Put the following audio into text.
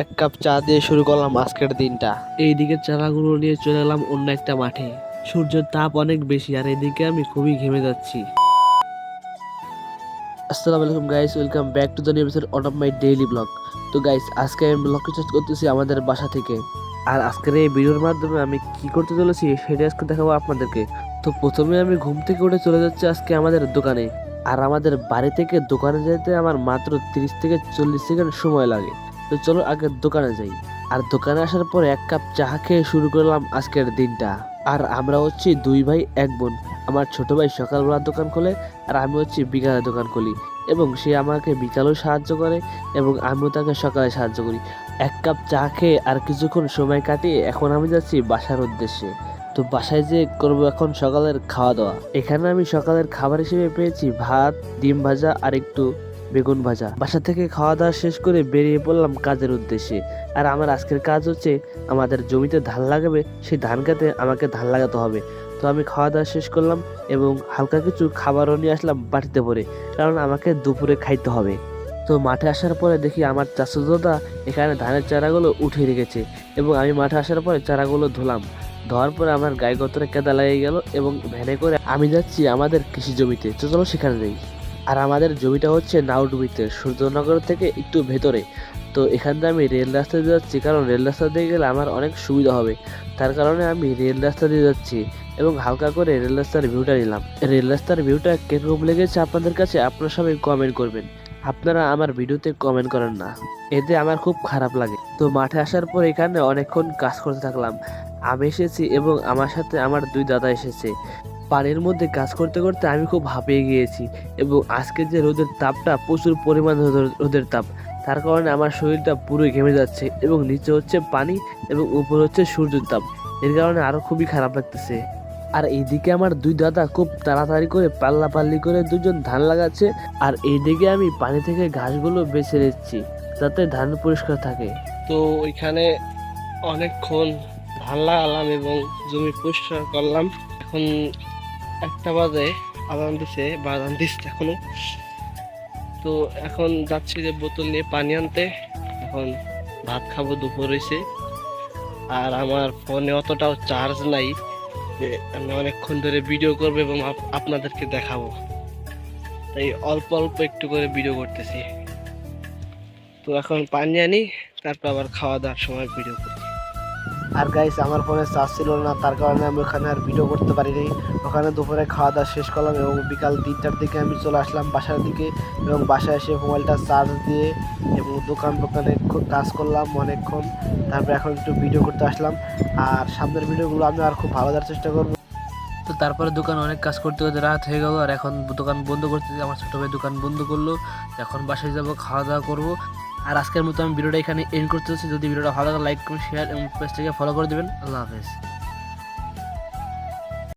এক কাপ চা দিয়ে শুরু করলাম আজকের দিনটা। এইদিকে চারাগুলো নিয়ে চলে এলাম অন্য একটা মাঠে। সূর্যের তাপ অনেক বেশি আর এদিকে আমি খুবই ঘেমে যাচ্ছি। আসসালামু আলাইকুম guys welcome back to the new on of my daily blog তো গাইস আজকে আমি ব্লগ রিচার্জ করতেছি আমাদের বাসা থেকে। আর আজকের এই ভিডিওর মাধ্যমে আমি কি করতে চলেছি সেটা আজকে দেখাবো আপনাদেরকে। তো প্রথমে আমি ঘুম থেকে উঠে চলে যাচ্ছি আজকে আমাদের দোকানে। আর আমাদের বাড়ি থেকে দোকানে যেতে আমার মাত্র তিরিশ থেকে চল্লিশ সেকেন্ড সময় লাগে। তো চলো আগে দোকানে যাই। আর দোকানে আসার পর এক কাপ চা খেয়ে শুরু করলাম আজকের দিনটা। আর আমরা হচ্ছি দুই ভাই, এক বোন। আমার ছোট ভাই সকালবেলা দোকান খোলে, আর আমি হচ্ছি বিকালে দোকান খুলি। এবং সে আমাকে বিকালেও সাহায্য করে, এবং আমিও তাকে সকালে সাহায্য করি। এক কাপ চা খেয়ে আর কিছুক্ষণ সময় কাটিয়ে এখন আমি যাচ্ছি বাসার উদ্দেশ্যে। তো বাসায় যে করব এখন সকালের খাওয়া দাওয়া। এখানে আমি সকালের খাবার হিসেবে পেয়েছি ভাত, ডিম ভাজা, আর একটু বেগুন ভাজা। বাসা থেকে খাওয়া দাওয়া শেষ করে বেরিয়ে পড়লাম কাজের উদ্দেশ্যে। আর আমার আজকের কাজ হচ্ছে, আমাদের জমিতে ধান লাগাবে, সেই ধান খেতে আমাকে ধান লাগাতে হবে। তো আমি খাওয়া দাওয়া শেষ করলাম এবং হালকা কিছু খাবারও নিয়ে আসলাম বাটিতে ভরে, কারণ আমাকে দুপুরে খাইতে হবে। তো মাঠে আসার পরে দেখি আমার চাষু দাদা এখানে ধানের চারাগুলো উঠিয়ে রেখেছে এবং আমি মাঠে আসার পরে চারাগুলো ধুলাম। ধোয়ার পরে আমার গায়ে গতরে কেদা লেগে গেল এবং ভ্যানে করে আমি যাচ্ছি আমাদের কৃষি জমিতে। তো চলো সেখানে যাই। আর আমাদের জমিটা হচ্ছে নাউডুবিতে, সূর্যনগর থেকে একটু ভেতরে। তো এখান দিয়ে আমি রেল রাস্তা দিয়ে যাচ্ছি, কারণ রেল রাস্তা দিয়ে গেলে আমার অনেক সুবিধা হবে। তার কারণে আমি রেল রাস্তা দিয়ে যাচ্ছি এবং হালকা করে রেল রাস্তার ভিউটা নিলাম। রেল রাস্তার ভিউটা কীরকম লেগেছে আপনাদের কাছে, আপনারা সবাই কমেন্ট করবেন। আপনারা আমার ভিডিওতে কমেন্ট করেন না। এতে আমার খুব খারাপ লাগে। তো মাঠে আসার পর এখানে অনেকক্ষণ কাজ করতে থাকলাম। আমি এসেছি এবং আমার সাথে আমার দুই দাদা এসেছে। পানির মধ্যে কাজ করতে করতে আমি খুব হাঁপিয়ে গিয়েছি এবং আজকে যে রোদের তাপটা প্রচুর পরিমাণ রোদের- তাপ, তার কারণে আমার শরীরটা পুরো ঘেমে যাচ্ছে এবং নিচে হচ্ছে পানি এবং উপরে হচ্ছে সূর্যের তাপ, এর কারণে আরও খুবই খারাপ লাগতেছে। আর এইদিকে আমার দুই দাদা খুব তাড়াতাড়ি করে পাল্লা পাল্লি করে দুজন ধান লাগাচ্ছে আর এইদিকে আমি পানি থেকে ঘাসগুলো বেছে নিচ্ছি যাতে ধান পরিষ্কার থাকে। তো ওইখানে অনেকক্ষণ ধান লাগালাম এবং জমি পরিষ্কার করলাম। এখন একটা বাজে আদান দিছে, বা আদান দিচ্ছে এখনও। তো এখন যাচ্ছি যে বোতল নিয়ে পানি আনতে। এখন ভাত খাব, দুপুর হয়েছে আর আমার ফোনে অতটাও চার্জ নাই যে আমি অনেকক্ষণ ধরে ভিডিও করব এবং আপ- আপনাদেরকে দেখাবো। তাই অল্প অল্প একটু করে ভিডিও করতেছি। তো এখন পানি আনি, তারপর আবার খাওয়া দাওয়ার সময় ভিডিও করি আর গাইস আমার ফোনে চার্জ ছিল না, তার কারণে আমি ওখানে আর ভিডিও করতে পারিনি। ওখানে দুপুরে খাওয়া দাওয়া শেষ করলাম এবং বিকাল তিনটার দিকে আমি চলে আসলাম বাসার দিকে এবং বাসায় এসে মোবাইলটা চার্জ দিয়ে এবং দোকান দোকানে খুব কাজ করলাম অনেকক্ষণ। তারপরে এখন একটু ভিডিও করতে আসলাম। আর সামনের ভিডিওগুলো আমি আর খুব ভালো দেওয়ার চেষ্টা করব। তো তারপরে দোকান অনেক কাজ করতে করতে রাত হয়ে গেল। আর এখন দোকান বন্ধ করতে, আমার ছোটো ভাই দোকান বন্ধ করল। এখন বাসায় যাব খাওয়া দাওয়া করব। আর আজকের মতো আমি ভিডিওটা এখানে এন্ড করতে চাচ্ছি যদি ভিডিওটা ভালো লাগে লাইক করুন শেয়ার এবং পেজটাকে ফলো করে দেবেন। আল্লাহ হাফেজ।